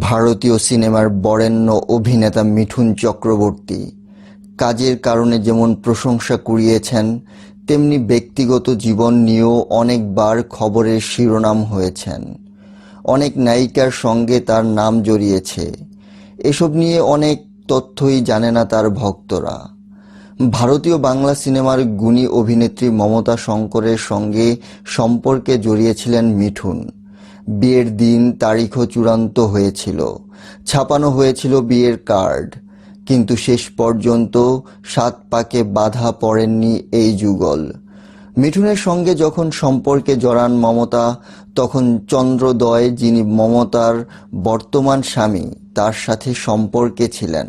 ভারতীয় সিনেমার বরেণ্য অভিনেতা মিঠুন চক্রবর্তী। কাজের কারণে যেমন প্রশংসা কুড়িয়েছেন, তেমনি ব্যক্তিগত জীবন নিয়েও অনেকবার খবরের শিরোনাম হয়েছেন। অনেক নায়িকার সঙ্গে তার নাম জড়িয়েছে। এসব নিয়ে অনেক তথ্যই জানে না তার ভক্তরা। ভারতীয় বাংলা সিনেমার গুণী অভিনেত্রী মমতা শঙ্করের সঙ্গে সম্পর্কে জড়িয়েছিলেন মিঠুন। বিয়ের দিন তারিখও চূড়ান্ত হয়েছিল। ছাপানো হয়েছিল বিয়ের কার্ড। কিন্তু শেষ পর্যন্ত সাত পাকে বাধা পড়েননি এই যুগল। মিঠুনের সঙ্গে যখন সম্পর্কে জড়ান মমতা, তখন চন্দ্রদয়, যিনি মমতার বর্তমান স্বামী, তার সাথে সম্পর্কে ছিলেন।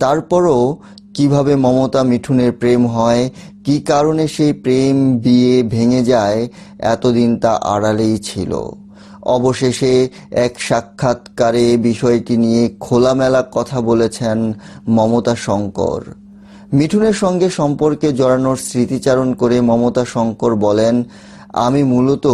তারপরও কীভাবে মমতা মিঠুনের প্রেম হয়, কি কারণে সেই প্রেম বিয়ে ভেঙে যায়, এতদিন তা আড়ালেই ছিল। অবশেষে এক সাক্ষাৎকারে বিষয়টি নিয়ে খোলামেলা কথা বলেছেন মমতা শঙ্কর। মিঠুনের সঙ্গে সম্পর্কে জড়ানোর স্মৃতিচারণ করে মমতা শঙ্কর বলেন, আমি মূলত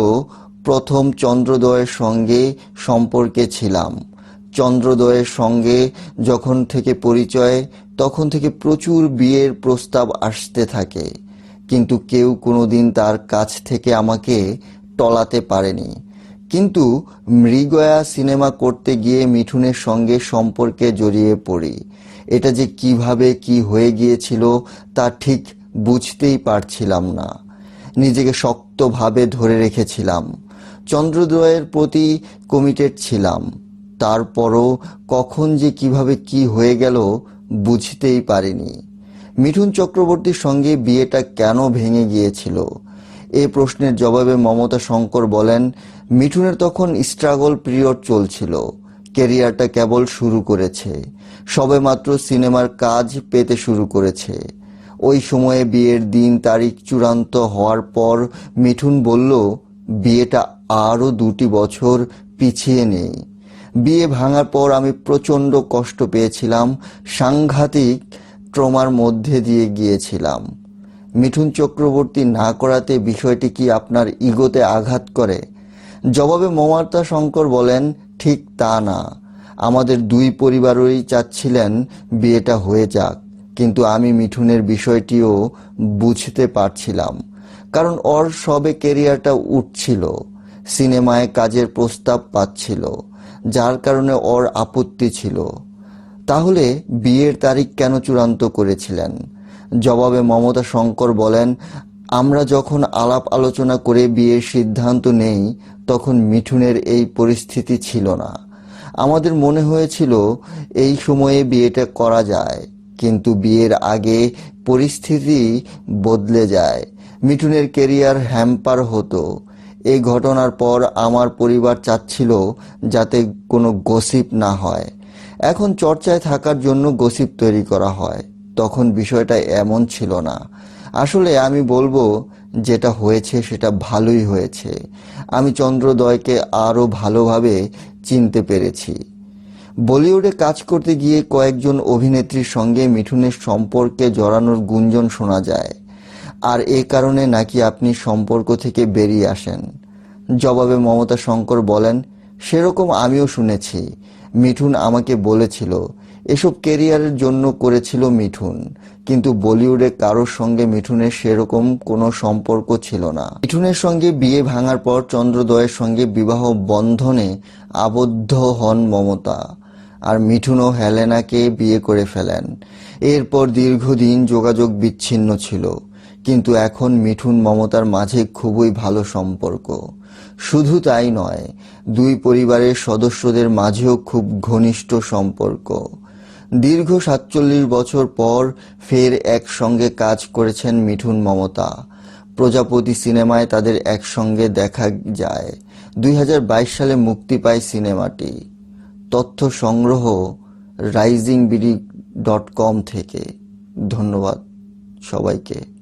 প্রথম চন্দ্রোদয়ের সঙ্গে সম্পর্কে ছিলাম। চন্দ্রোদয়ের সঙ্গে যখন থেকে পরিচয়, তখন থেকে প্রচুর বিয়ের প্রস্তাব আসতে থাকে। কিন্তু কেউ কোনোদিন তার কাছ থেকে আমাকে টলাতে পারেনি। কিন্তু মৃগয়া সিনেমা করতে গিয়ে মিঠুনের সঙ্গে সম্পর্কে জড়িয়ে পড়ি। এটা যে কীভাবে কি হয়ে গিয়েছিল তা ঠিক বুঝতেই পারছিলাম না। নিজেকে শক্তভাবে ধরে রেখেছিলাম। চন্দ্রোদয়ের প্রতি কমিটেড ছিলাম। তারপরও কখন যে কীভাবে কি হয়ে গেল বুঝতেই পারিনি। মিঠুন চক্রবর্তীর সঙ্গে বিয়েটা কেন ভেঙে গিয়েছিল? এ প্রশ্নের জবাবে মমতা শঙ্কর বলেন মিঠুনের তখন স্ট্রাগল পিরিয়ড চলছিল। কেরিয়ারটা কেবল শুরু করেছে। সবেমাত্র সিনেমার কাজ পেতে শুরু করেছে। ওই সময়ে বিয়ের দিন তারিখ চূড়ান্ত হওয়ার পর মিঠুন বলল, বিয়েটা আরও দুটি বছর পিছিয়ে নেই। বিয়ে ভাঙার পর আমি প্রচণ্ড কষ্ট পেয়েছিলাম, সাংঘাতিক ট্রমার মধ্যে দিয়ে গিয়েছিলাম। মিঠুন চক্রবর্তী না করাতে বিষয়টি কি আপনার ইগোতে আঘাত করে? জবাবে মমতা শঙ্কর বলেন, ঠিক তা না। আমাদের দুই পরিবারই চাচ্ছিলেন বিয়েটা হয়ে যাক। কিন্তু আমি মিঠুনের বিষয়টিও বুঝতে পারছিলাম। কারণ ওর সবে কেরিয়ারটা উঠছিল, সিনেমায় কাজের প্রস্তাব পাচ্ছিল, যার কারণে ওর আপত্তি ছিল। তাহলে বিয়ের তারিখ কেন চূড়ান্ত করেছিলেন? জবাবে মমতা শঙ্কর বলেন আমরা যখন আলাপ আলোচনা করে বিয়ের সিদ্ধান্ত নেই, তখন মিঠুনের এই পরিস্থিতি ছিল না। আমাদের মনে হয়েছিল, এই সময়ে বিয়েটা করা যায়, কিন্তু বিয়ের আগে পরিস্থিতি বদলে যায়। মিঠুনের কেরিয়ার হ্যাম্পার হতো। এই ঘটনার পর আমার পরিবার চাচ্ছিল যাতে কোনো গসিপ না হয়। এখন চর্চায় থাকার জন্য গসিপ তৈরি করা হয়। তখন বিষয়টা এমন ছিল না। আসলে আমি বলব যেটা হয়েছে সেটা ভালোই হয়েছে। আমি চন্দ্রোদয়কে আরও ভালোভাবে চিনতে পেরেছি। বলিউডে কাজ করতে গিয়ে কয়েকজন অভিনেত্রীর সঙ্গে মিঠুনের সম্পর্কে জড়ানোর গুঞ্জন শোনা যায়। আর এ কারণে নাকি আপনি সম্পর্ক থেকে বেরিয়ে আসেন। জবাবে মমতা শঙ্কর বলেন সেরকম আমিও শুনেছি। মিঠুন আমাকে বলেছিল, এসব কেরিয়ারের জন্য করেছিল মিঠুন, কিন্তু বলিউডে কারোর সঙ্গে মিঠুনের সেরকম কোনো সম্পর্ক ছিল না। মিঠুনের সঙ্গে বিয়ে ভাঙার পর চন্দ্রদয়ের সঙ্গে বিবাহ বন্ধনে আবদ্ধ হন মমতা, আর মিঠুন ও হেলেনাকে বিয়ে করে ফেলেন। এরপর দীর্ঘদিন যোগাযোগ বিচ্ছিন্ন ছিল, কিন্তু এখন মিঠুন মমতার মাঝে খুবই ভালো সম্পর্ক। শুধু তাই নয় দুই পরিবারের সদস্যদের মাঝেও খুব ঘনিষ্ঠ সম্পর্ক। দীর্ঘ সাতচল্লিশ বছর পর ফের একসঙ্গে কাজ করেছেন মিঠুন মমতা। প্রজাপতি সিনেমায় তাদের একসঙ্গে দেখা যায়। দুই হাজার বাইশ সালে মুক্তি পায় সিনেমাটি। তথ্য সংগ্রহ রাইজিং বিডি ডট কম থেকে। ধন্যবাদ সবাইকে।